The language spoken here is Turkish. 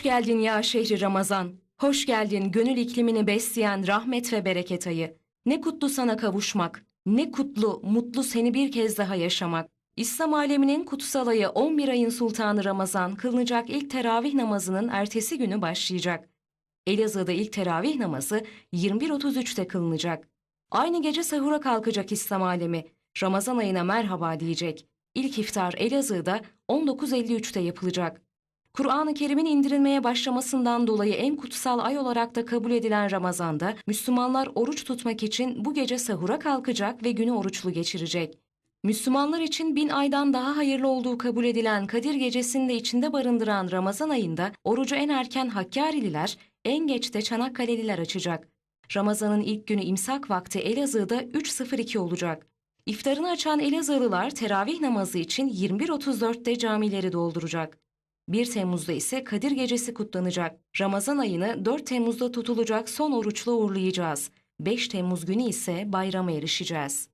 Hoş geldin ya şehri Ramazan. Hoş geldin gönül iklimini besleyen rahmet ve bereket ayı. Ne kutlu sana kavuşmak. Ne kutlu, mutlu seni bir kez daha yaşamak. İslam aleminin kutsal ayı 11 ayın sultanı Ramazan kılınacak ilk teravih namazının ertesi günü başlayacak. Elazığ'da ilk teravih namazı 21.33'te kılınacak. Aynı gece sahura kalkacak İslam alemi. Ramazan ayına merhaba diyecek. İlk iftar Elazığ'da 19.53'te yapılacak. Kur'an-ı Kerim'in indirilmeye başlamasından dolayı en kutsal ay olarak da kabul edilen Ramazan'da Müslümanlar oruç tutmak için bu gece sahura kalkacak ve günü oruçlu geçirecek. Müslümanlar için bin aydan daha hayırlı olduğu kabul edilen Kadir Gecesi'ni de içinde barındıran Ramazan ayında orucu en erken Hakkari'liler, en geç de Çanakkale'liler açacak. Ramazan'ın ilk günü imsak vakti Elazığ'da 3.02 olacak. İftarını açan Elazığlılar teravih namazı için 21.34'te camileri dolduracak. 1 Temmuz'da ise Kadir Gecesi kutlanacak. Ramazan ayını 4 Temmuz'da tutulacak son oruçla uğurlayacağız. 5 Temmuz günü ise bayrama erişeceğiz.